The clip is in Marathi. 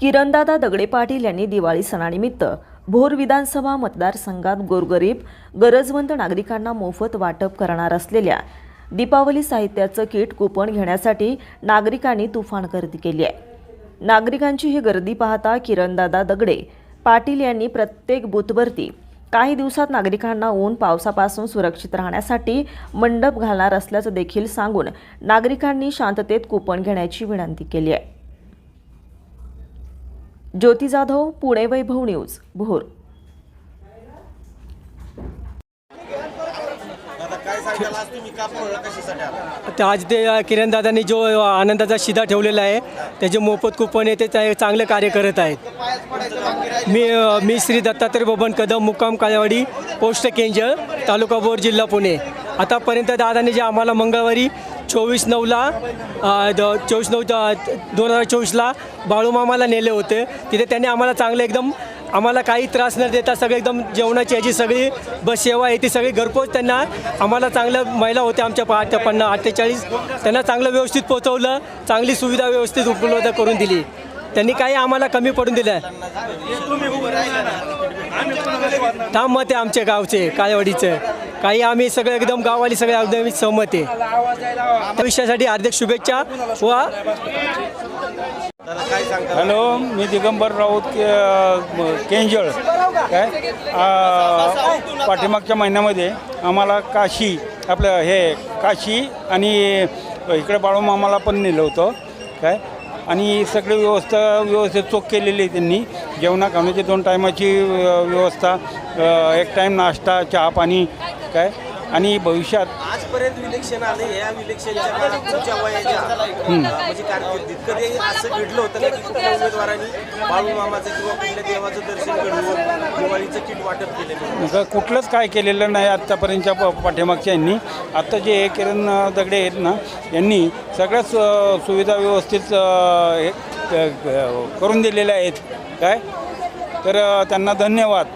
किरणदादा दगडे पाटील यांनी दिवाळी सणानिमित्त भोर विधानसभा मतदारसंघात गोरगरीब गरजवंत नागरिकांना मोफत वाटप करणार असलेल्या दीपावली साहित्याचं किट कुपन घेण्यासाठी नागरिकांनी तुफान गर्दी केली आहे. नागरिकांची ही गर्दी पाहता किरणदादा दगडे पाटील यांनी प्रत्येक बूथवरती काही दिवसात नागरिकांना ऊन पावसापासून सुरक्षित राहण्यासाठी मंडप घालणार असल्याचं देखील सांगून नागरिकांनी शांततेत कुपन घेण्याची विनंती केली आहे. ज्योती जाधव पुणे वैभव न्यूज भोर. आज तुम्ही का पळला कशासाठी आला? तर आज ते किरणदादांनी जो आनंदाचा शिदा ठेवलेला आहे त्याचे मोफत कुपन आहे ते चांगले कार्य करत आहेत. मी मी श्री दत्तात्रय बबन कदम मुक्काम काळेवाडी पोस्ट केंजळ तालुका बोर जिल्हा पुणे. आतापर्यंत दादांनी जे आम्हाला मंगळवारी चोवीस नऊला द चोवीस नऊ दोन हजार चोवीसला बाळूमामाला नेले होते. तिथे त्यांनी आम्हाला चांगलं एकदम आम्हाला काही त्रास न देता सगळं एकदम जेवणाची याची सगळी बस सेवा आहे ती सगळी घरपोच त्यांना आम्हाला चांगलं महिला होत्या आमच्या पाच पन्नास अठ्ठेचाळीस. त्यांना चांगलं व्यवस्थित पोचवलं चांगली सुविधा व्यवस्थित उपलब्ध करून दिली. त्यांनी काही आम्हाला कमी पडून दिलं. थांब मत आहे आमच्या गावचे काळेवाडीचं. काही आम्ही सगळे एकदम गाववाली सगळे एकदम सहमत आहे. त्या विषयासाठी हार्दिक शुभेच्छा व हॅलो मी दिगंबर राऊत केंजळ. काय? पाठीमागच्या महिन्यामध्ये आम्हाला काशी आपलं हे काशी आणि इकडे बाळूमामाला पण नेलं होतं. काय? आणि सगळी व्यवस्था व्यवस्थित चोख केलेली आहे त्यांनी. जेवणा खाण्याची दोन टायमाची व्यवस्था एक टाईम नाश्ता चहा पाणी काय? आणि भविष्यात आजपर्यंत विलेक्शन आले या तुमच्या वयाच्या म्हणजे कारकिर्दीत कधी असं घडलं होतं ना की कुठल्या उमेदवारांनी बाळूमामाचं किंवा कुठल्या देवाचं दर्शन घडवून दिवाळीचं किट वाटप केलेलं कुठलंच काय केलेलं नाही आत्तापर्यंतच्या प पाठीमागच्या यांनी. आत्ता जे किरण दगडे आहेत ना यांनी सगळ्याच सुविधा व्यवस्थित हे करून दिलेल्या आहेत. काय? तर त्यांना धन्यवाद.